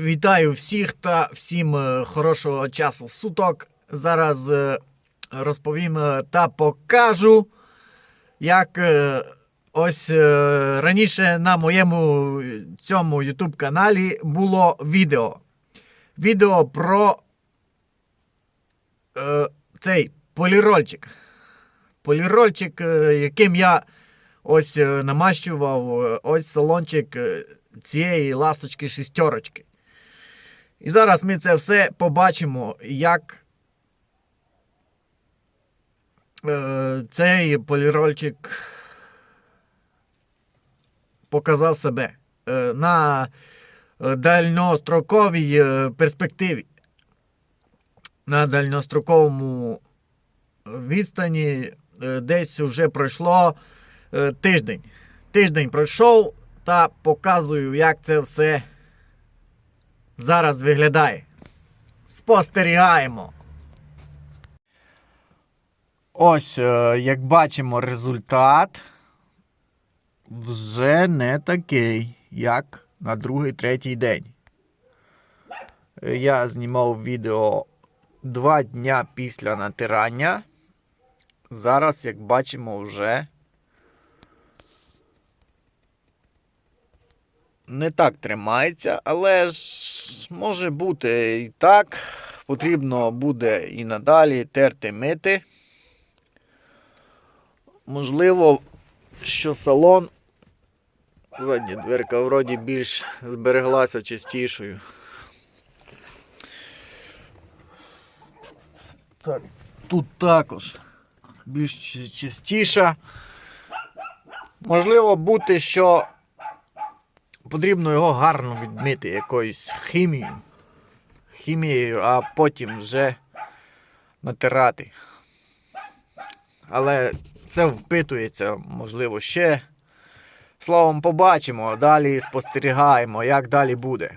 Вітаю всіх та всім е, хорошого часу суток. Зараз е, розповім е, та покажу, як ось раніше на моєму цьому YouTube каналі було відео. Відео про е, цей полірольчик. Полірольчик, яким я ось намащував ось салончик цієї ласточки шістерочки. І зараз ми це все побачимо, як е, цей полірольчик показав себе е, на е, дальностроковій перспективі. На дальностроковому відстані десь вже пройшло тиждень. Тиждень пройшов та показую, як це все зараз виглядає. Спостерігаємо. Ось, е, як бачимо, результат вже не такий, як на другий, третій день. Е, Я знімав відео два дня після натирання. Зараз, як бачимо, вже не так тримається, але ж може бути і так. Потрібно буде і надалі терти мити. Можливо, що салон, задня дверка вроді більш збереглася чистішою. Так, тут також більш чи- чистіша. Можливо бути, що потрібно його гарно відмити якоюсь хімією. Хімією, а потім вже натирати. Але це впитується, можливо, ще. Словом, побачимо, далі спостерігаємо, як далі буде.